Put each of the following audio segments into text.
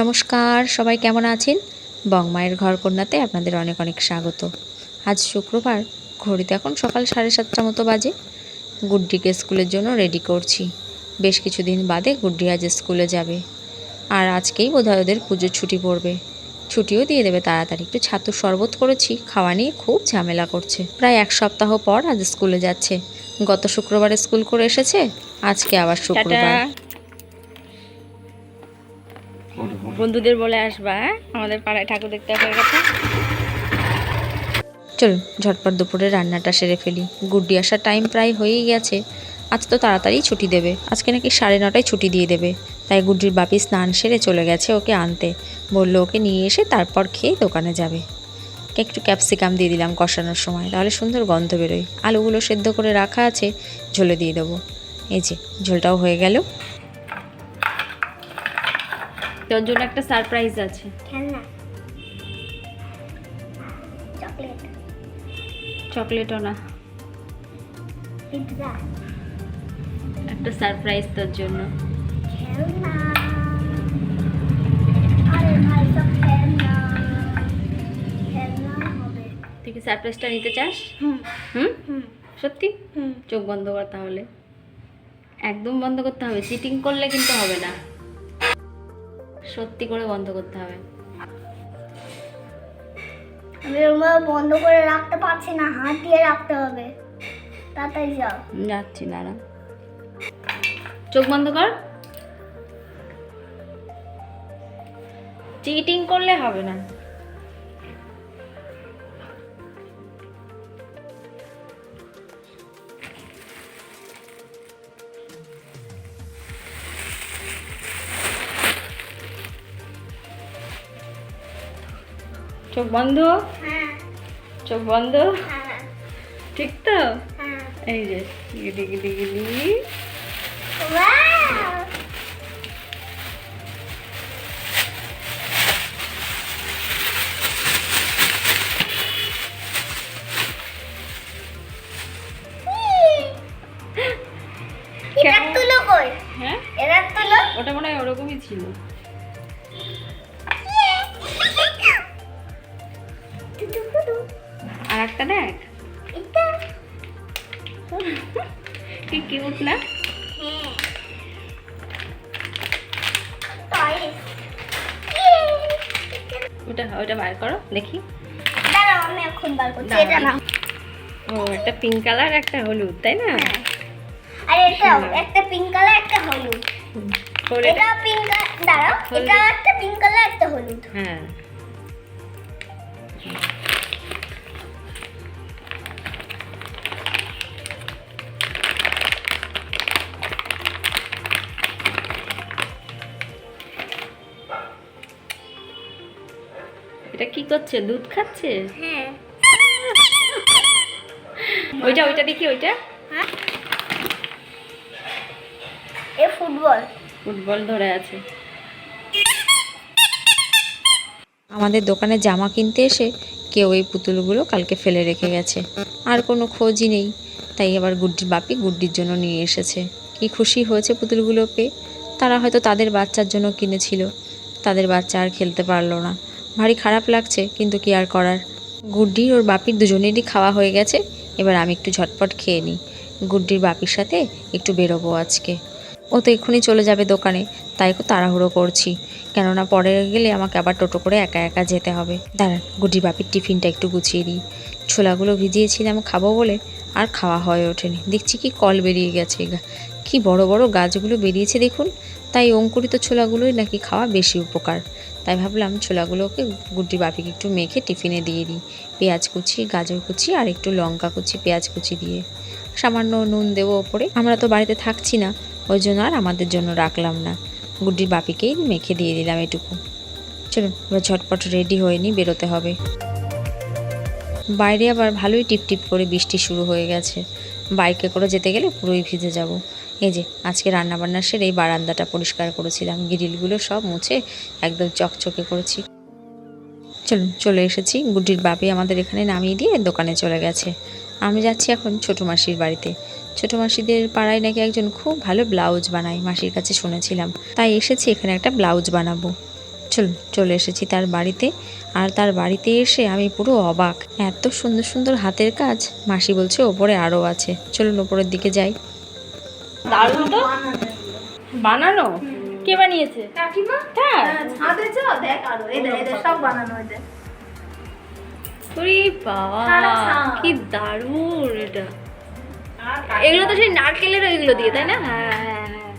নমস্কার সবাই কেমন আছেন? বংমায়ের ঘর কন্যাতে আপনাদের অনেক অনেক স্বাগত। আজ শুক্রবার ঘড়িতে এখন সকাল সাড়ে সাতটা মতো বাজে। গুড্ডিকে স্কুলের জন্য রেডি করছি। বেশ কিছুদিন বাদে গুড্ডি আজ স্কুলে যাবে। আর আজকেই বোধহয় ওদের পুজোর ছুটি পড়বে। ছুটিও দিয়ে দেবে তাড়াতাড়ি। একটু ছাতু শরবত করেছি খাওয়া নিয়ে খুব ঝামেলা করছে। প্রায় এক সপ্তাহ পর আজ স্কুলে যাচ্ছে। গত শুক্রবারে স্কুল করে এসেছে আজকে আবার শুক্রবার। বন্ধুদের বলে আসবা হ্যাঁ? আমাদের পাড়ায় ঠাকুর দেখতে হয়ে গেছে চলুন ঝটপট দুপুরে রান্নাটা সেরে ফেলি। গুড্ডি আসার টাইম প্রায় হয়েই গেছে। আজ তো তাড়াতাড়ি ছুটি দেবে। আজকে নাকি সাড়ে নটায় ছুটি দিয়ে দেবে। তাই গুড্ডির বাপি স্নান সেরে চলে গেছে ওকে আনতে। বলল ওকে নিয়ে এসে তারপর খেয়ে দোকানে যাবে। একটু ক্যাপসিকাম দিয়ে দিলাম কষানোর সময়, তাহলে সুন্দর গন্ধ বেরোয়। আলুগুলো সেদ্ধ করে রাখা আছে, ঝোলে দিয়ে দেবো। এই যে, ঝোলটাও হয়ে গেল। তোর জন্য একটা সারপ্রাইজ আছে। খেলনা চকলেট। চকলেটও না। পিৎজা। একটা সারপ্রাইজ তোর জন্য। খেলনা। আরে ভাই সব খেলনা। খেলনা হবে। তুই কি সারপ্রাইজটা নিতে চাস? হুম। হুম? সত্যি? চোখ বন্ধ কর তাহলে। একদম বন্ধ করতে হবে। চিটিং করলে কিন্তু হবে না। সত্যি করে বন্ধ করতে হবে। আমি বন্ধ করে রাখতে পারছি না হাত দিয়ে রাখতে হবে। তাড়াতাড়ি যাও। যাচ্ছি দাঁড়া। চোখ বন্ধ কর। চিটিং করলে হবে না। চোখ বন্ধ? হ্যাঁ। চোখ বন্ধ? হ্যাঁ। ঠিক তো? হ্যাঁ। এই যে গিলি গিলি গিলি। হ্যাঁ? ওটা মনে হয় ওরকমই ছিল। আর একটা দেখ। এটা। কি কিউট না? হ্যাঁ। ওটা ওটা বার করো দেখি। আমি এখন বার করছি এটা না ও একটা পিঙ্ক কালার একটা হলুদ তাই না? আর এটাও একটা পিঙ্ক কালার একটা হলুদ। এটা। এটা পিঙ্ক দাঁড়াও। এটা একটা পিঙ্ক কালার একটা হলুদ। হ্যাঁ। এটা কি করছে? দুধ খাচ্ছে? হ্যাঁ। ওইটা ওইটা দেখি ওইটা। হ্যাঁ। এ ফুটবল। ফুটবল ধরে আছে। আমাদের দোকানে জামা কিনতে এসে কেউ এই পুতুলগুলো কালকে ফেলে রেখে গেছে। আর কোনো খোঁজই নেই। তাই আবার গুড্ডির বাপি গুড্ডির জন্য নিয়ে এসেছে। কি খুশি হয়েছে পুতুলগুলো পেয়ে তারা হয়তো তাদের বাচ্চার জন্য কিনেছিল। তাদের বাচ্চা আর খেলতে পারল না। ভারী খারাপ লাগছে, কিন্তু কি আর করার? গুড্ডির ওর বাপির দুজনেরই খাওয়া হয়ে গেছে, এবার আমি একটু ঝটপট খেয়ে নিই। গুড্ডির বাপির সাথে একটু বেরোবো আজকে। ও তো এক্ষুনি চলে যাবে দোকানে, তাই খুব তাড়াহুড়ো করছি। কেননা পরে গেলে আমাকে আবার টোটো করে একা একা যেতে হবে। দাঁড়ান, গুড্ডির বাপির টিফিনটা একটু গুছিয়ে দিই। ছোলাগুলো ভিজিয়েছিলাম খাব বলে, আর খাওয়া হয়ে ওঠেনি। দেখছি কি কল বেরিয়ে গেছে কি বড় বড় গাছগুলো বেরিয়েছে দেখুন। তাই অঙ্কুরিত ছোলাগুলোই নাকি খাওয়া বেশি উপকার। তাই ভাবলাম ছোলাগুলোকে গুড্ডির বাপিকে একটু মেখে টিফিনে দিয়ে দিই। পেঁয়াজ কুচি, গাজর কুচি আর একটু লঙ্কা কুচি, পেঁয়াজ কুচি দিয়ে। সামান্য নুন দেবো ওপরে। আমরা তো বাড়িতে থাকছি না, ওই জন্য আর আমাদের জন্য রাখলাম না। গুড্ডির বাপিকেই মেখে দিয়ে দিলাম এটুকু। চলুন, এবার ঝটপট রেডি হয়ে নি বেরোতে হবে। বাইরে আবার ভালোই টিপটিপ করে বৃষ্টি শুরু হয়ে গেছে। বাইকে করে যেতে গেলে পুরোই ভিজে যাব। এই যে, আজকে রান্নাবান্না সেরে এই বারান্দাটা পরিষ্কার করেছিলাম। গ্রিলগুলো সব মুছে একদম চকচকে করেছি। চলুন, চলে এসেছি। গুড্ডির বাপি আমাদের এখানে নামিয়ে দিয়ে দোকানে চলে গেছে। আমি যাচ্ছি এখন ছোটো মাসির বাড়িতে। ছোটো মাসিদের পাড়ায় নাকি একজন খুব ভালো ব্লাউজ বানায়, মাসির কাছে শুনেছিলাম। তাই এসেছি এখানে একটা ব্লাউজ বানাবো। চলুন, চলে এসেছি তার বাড়িতে। আর তার বাড়িতে এসে আমি পুরো অবাক। এত সুন্দর সুন্দর হাতের কাজ। মাসি বলছে, ওপরে আরও আছে। চলুন, ওপরের দিকে যাই। দারুণ তো? বানানো? কে বানিয়েছে? কাকিমা? হ্যাঁ। হাতে চ দেখ আরও এদের এদের সব বানানো ওরে বাবা কি দারুণ এটা। এগুলো তো সেই নারকেলের ওইগুলো দিয়ে তাই না? হ্যাঁ হ্যাঁ হ্যাঁ।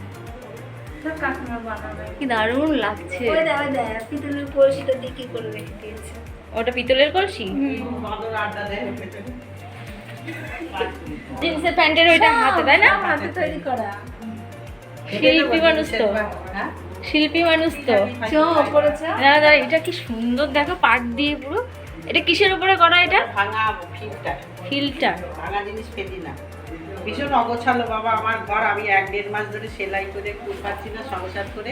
কি দারুণ লাগছে। দেখ দেখ পিতলের কলসিটা দিয়ে কি করে রেখে দিয়েছে। ওটা পিতলের কলসি? জিন্সের প্যান্টের ওইটা হাতে তাই না? হাতে তৈরি করা। শিল্পী মানুষ তো। শিল্পী মানুষ তো। এটা কি সুন্দর দেখো পাট দিয়ে পুরো। এটা কিসের উপরে করা এটা? ভাঙা ফিল্টার ফিল্টার ভাঙা জিনিস ফেলি না। ভীষণ অগোছালো বাবা আমার ঘর। আমি এক দেড় মাস ধরে সেলাই করে কুল পাচ্ছি না সংসার করে।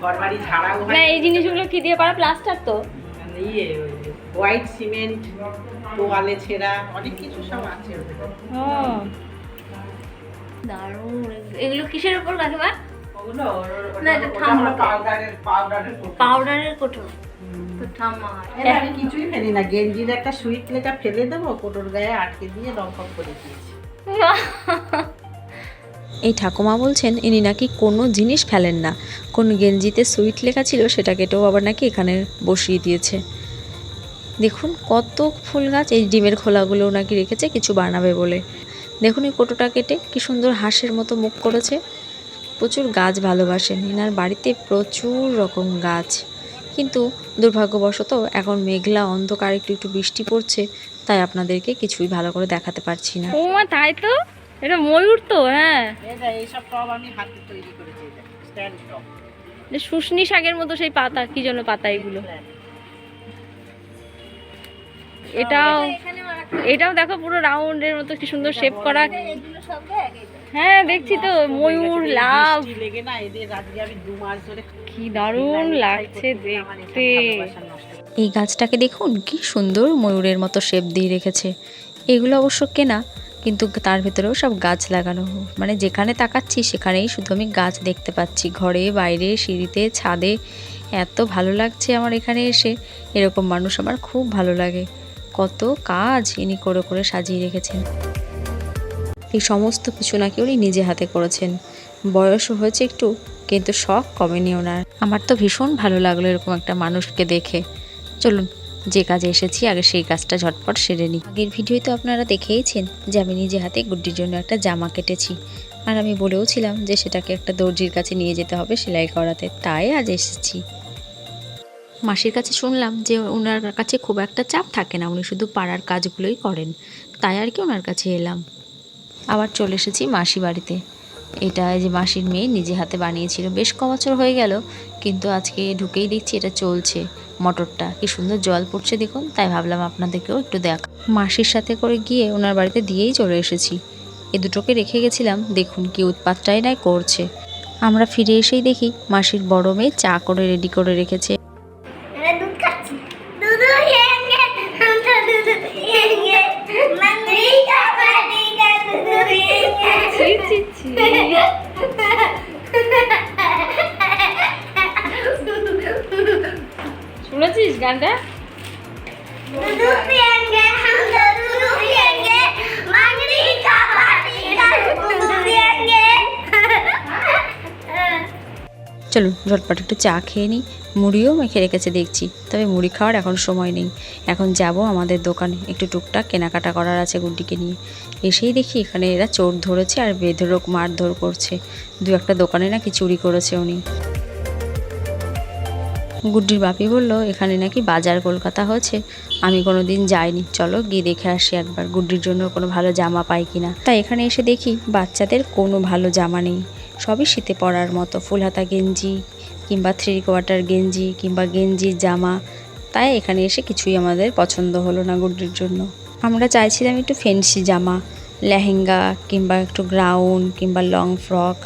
ঘর বাড়ি ঝাড়াও না এই জিনিসগুলো কি দিয়ে করা? প্লাস্টার তো? ইয়ে হোয়াইট সিমেন্ট তোয়ালে ছেঁড়া অনেক কিছু সব আছে ও। দারুণ। এগুলো কিসের উপর কাকিমা ওগুলো না, এটা ঠাম্মা। পাউডারের পাউডারের পাউডারের কোটো। তো ঠাম্মা আমি কিছুই ফেলি না। গেঞ্জির একটা সুইট লেখা ফেলে দেবো কোটোর গায়ে আটকে দিয়ে রং করে দিয়েছি। এই ঠাকুমা বলছেন ইনি নাকি কোনো জিনিস ফেলেন না। কোন গেঞ্জিতে সুইট লেখা ছিল সেটা কেটেও আবার নাকি এখানে বসিয়ে দিয়েছে। দেখুন কত ফুল গাছ এই ডিমের খোলাগুলোও নাকি রেখেছে কিছু বানাবে বলে। দেখুন এই কোটোটা কেটে কি সুন্দর হাঁসের মতো মুখ করেছে। প্রচুর গাছ ভালোবাসেন এনার বাড়িতে প্রচুর রকম গাছ। কিন্তু দুর্ভাগ্যবশত এখন মেঘলা অন্ধকার একটু একটু বৃষ্টি পড়ছে তাই আপনাদেরকে কিছুই ভালো করে দেখাতে পারছি না। ও তাই তো? এটা ময়ূর তো হ্যাঁ। এইসব টব আমি হাতে তৈরি করেছি স্ট্যান্ড টব শুশনি শাকের মতো সেই পাতা কি জন্য পাতা এগুলো। এটাও এটাও দেখো পুরো রাউন্ডের মতো কি সুন্দর শেপ করা। হ্যাঁ দেখছি তো ময়ূর লাভ লেগে না? এদের আজকে আমি দু মাস ধরে কি দারুণ লাগছে দেখতে। এই গাছটাকে দেখুন কি সুন্দর ময়ূরের মতো শেপ দিয়ে রেখেছে। এগুলো অবশ্য কেনা কিন্তু তার ভেতরেও সব গাছ লাগানো। মানে যেখানে তাকাচ্ছি সেখানেই শুধু আমি গাছ দেখতে পাচ্ছি। ঘরে বাইরে সিঁড়িতে ছাদে। এত ভালো লাগছে আমার এখানে এসে। এরকম মানুষ আমার খুব ভালো লাগে। কত কাজ ইনি করে করে সাজিয়ে রেখেছেন। এই সমস্ত কিছু নাকি উনি নিজে হাতে করেছেন। বয়সও হয়েছে একটু, কিন্তু শখ কমেনি ওনার। আমার তো ভীষণ ভালো লাগল এরকম একটা মানুষকে দেখে। চলুন, যে কাজে এসেছি, আগে সেই কাজটা ঝটপট সেরে নিই। আগের ভিডিওতে আপনারা দেখেইছেন যে আমি নিজে হাতে গুড্ডির জন্য একটা জামা কেটেছি। আর আমি বলেওছিলাম যে সেটাকে একটা দর্জির কাছে নিয়ে যেতে হবে সেলাই করাতে। তাই আজ এসেছি। মাসির কাছে শুনলাম যে ওনার কাছে খুব একটা চাপ থাকে না, উনি শুধু পাড়ার কাজগুলোই করেন। তাই আর কি ওনার কাছে এলাম। আবার চলে এসেছি মাসি বাড়িতে। এটা যে মাসির মেয়ে নিজে হাতে বানিয়েছিল, বেশ ক বছর হয়ে গেল, কিন্তু আজকে ঢুকেই দেখছি এটা চলছে মটরটা। কি সুন্দর জল পড়ছে দেখুন, তাই ভাবলাম আপনাদেরকেও একটু দেখ। মাসির সাথে করে গিয়ে ওনার বাড়িতে দিয়েই চলে এসেছি। এ দুটোকে রেখে গেছিলাম, দেখুন কি উৎপাতটাই নাই করছে। আমরা ফিরে এসেই দেখি মাসির বড় মেয়ে চা করে রেডি করে রেখেছে। চলুন, ঝটপট একটু চা খেয়ে নিই। মুড়িও মেখে রেখেছে দেখছি, তবে মুড়ি খাওয়ার এখন সময় নেই। এখন যাব আমাদের দোকানে, একটু টুকটাক কেনাকাটা করার আছে গুড্ডিকে নিয়ে। এসেই দেখি এখানে এরা চোর ধরেছে আর বেধরক মারধর করছে। দু একটা দোকানে নাকি চুরি করেছে উনি। গুড্ডির বাপি বলল, এখানে নাকি বাজার কলকাতা হয়েছে আমি কোনো দিন যাইনি। চলো গিয়ে দেখে আসি একবার। গুড্ডির জন্য কোনো ভালো জামা পাই কিনা? তাই এখানে এসে দেখি বাচ্চাদের কোনো ভালো জামা নেই। সবই শীতে পরার মতো। ফুল হাতা গেঞ্জি, কিংবা থ্রি কোয়ার্টার গেঞ্জি, কিংবা গেঞ্জির জামা। তাই এখানে এসে কিছুই আমাদের পছন্দ হলো না গুড্ডির জন্য। আমরা চাইছিলাম একটু ফেন্সি জামা, লেহেঙ্গা, কিংবা একটু গ্রাউন, কিংবা লং ফ্রক।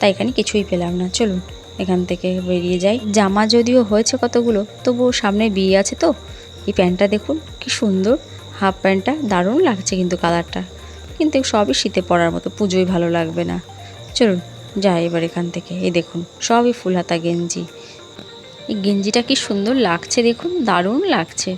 তাই এখানে কিছুই পেলাম না। চলুন। এখান থেকে বেরিয়ে যাই। জামা যদিও হয়েছে কতগুলো, তবুও সামনে বিয়ে আছে তো। এই প্যান্টটা দেখুন, কি সুন্দর। হাফ প্যান্টটা, দারুণ লাগছে কিন্তু কালারটা। কিন্তু সবই শীতে পরার মতো পুজোই ভালো লাগবে না। চলুন, যাই এবার এখান থেকে। এই দেখুন, সবই ফুল হাতা গেঞ্জি। এই গেঞ্জিটা কি সুন্দর লাগছে দেখুন, দারুণ লাগছে।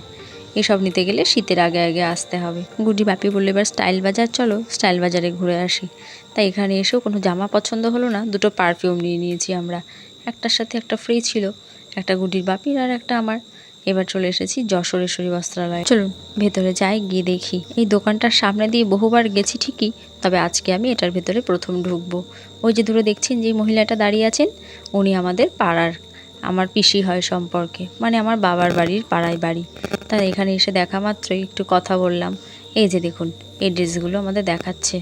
এসব নিতে গেলে শীতের আগে আগে আসতে হবে। গুডি বাপি বলল, এবার স্টাইল বাজার, চলো স্টাইল বাজারে ঘুরে আসি। তাই এখানে এসেও কোনো জামা পছন্দ হলো না, দুটো পারফিউম নিয়ে নিয়েছি আমরা। একটার সাথে একটা ফ্রি ছিল, একটা গুডির বাপির আর একটা আমার। এবার চলে এসেছি যশোরেশ্বরী বস্ত্রালয়। চলুন, ভেতরে যাই, গিয়ে দেখি। এই দোকানটার সামনে দিয়ে বহুবার গেছি ঠিকই, তবে আজকে আমি এটার ভেতরে প্রথম ঢুকবো। ওই যে দূরে দেখছেন যে মহিলাটা দাঁড়িয়ে আছেন, উনি আমাদের পাড়ার, আমার পিসি হয় সম্পর্কে। মানে আমার বাবার বাড়ির পাড়ায় বাড়ি। তাই এখানে এসে দেখা মাত্রই একটু কথা বললাম। এই যে দেখুন, এই ড্রেসগুলো আমাদের দেখাচ্ছে।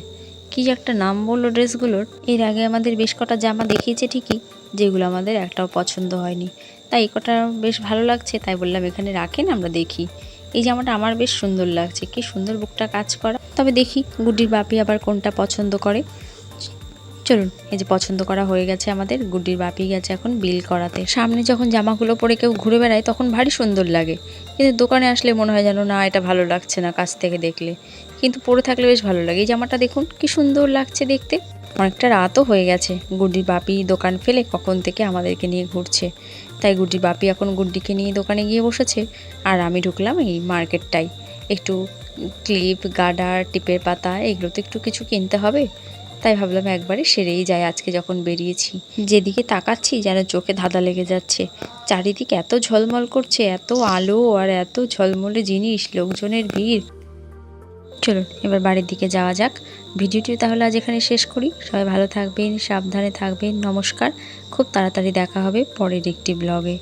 কি যে একটা নাম বলল ড্রেসগুলোর। এর আগে আমাদের বেশ কটা জামা দেখিয়েছে ঠিকই, যেগুলো আমাদের একটাও পছন্দ হয়নি। তাই এই কটা বেশ ভালো লাগছে, তাই বললাম এখানে রাখেন, আমরা দেখি। এই জামাটা আমার বেশ সুন্দর লাগছে, কি সুন্দর বুকটা কাজ করা। তবে দেখি গুডির বাপি আবার কোনটা পছন্দ করে। চলুন, এই যে পছন্দ করা হয়ে গেছে আমাদের, গুড্ডির বাপি গেছে এখন বিল করাতে। সামনে যখন জামাগুলো পরে কেউ ঘুরে বেড়ায়, তখন ভারী সুন্দর লাগে। কিন্তু দোকানে আসলে মনে হয় যেন, না, এটা ভালো লাগছে না কাছ থেকে দেখলে। কিন্তু পরে থাকলে বেশ ভালো লাগে। এই জামাটা দেখুন, কি সুন্দর লাগছে দেখতে। অনেকটা রাতও হয়ে গেছে। গুড্ডির বাপি দোকান ফেলে কখন থেকে আমাদেরকে নিয়ে ঘুরছে। তাই গুড্ডির বাপি এখন গুড্ডিকে নিয়ে দোকানে গিয়ে বসেছে। আর আমি ঢুকলাম এই মার্কেটটাই। একটু ক্লিপ গার্ডার টিপের পাতা, এগুলো তো একটু কিছু কিনতে হবে। তাই ভাবলাম একবারে সেরেই যায় আজকে যখন বেরিয়েছি। যেদিকে তাকাচ্ছি যেন চোখে ধাঁধা লেগে যাচ্ছে। চারিদিকে এত ঝলমল করছে, এত আলো আর এত ঝলমলে জিনিস, লোকজনের ভিড়। চলুন, এবার বাড়ির দিকে যাওয়া যাক। ভিডিওটি তাহলে আজ এখানে শেষ করি। সবাই ভালো থাকবেন, সাবধানে থাকবেন। নমস্কার। খুব তাড়াতাড়ি দেখা হবে পরের একটি ব্লগে